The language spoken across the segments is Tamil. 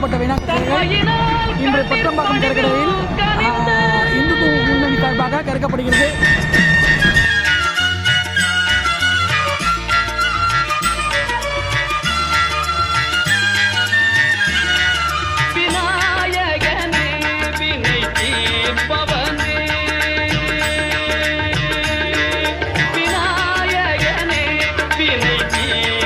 புறப்பட்ட வினாக்கள் இன்று பட்டம்பாக்கம் கடற்கரையில் இந்துத்துவ முன்னணி சார்பாக கருக்கப்படுகிறது Yeah.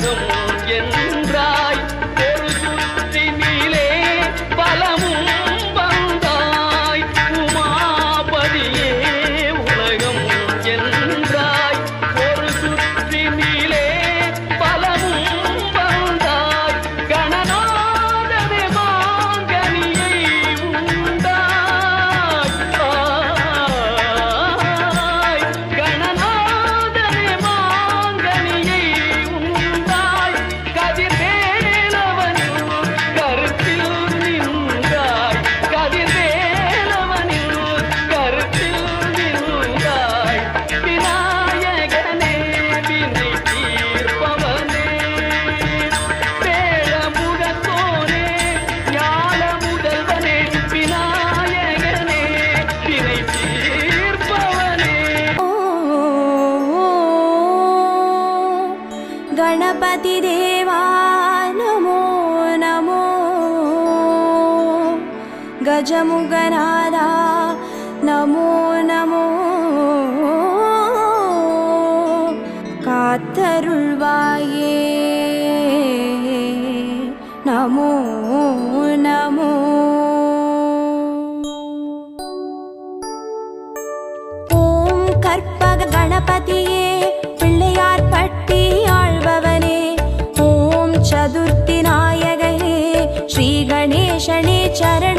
Không गणपतिदेवा नमो नमो गजमुगनादा नमो नमो कात्तरुळ्वाये नमो नमो ॐ कर्पग गणपतिये பிள்ளையார் பட்டிய चरण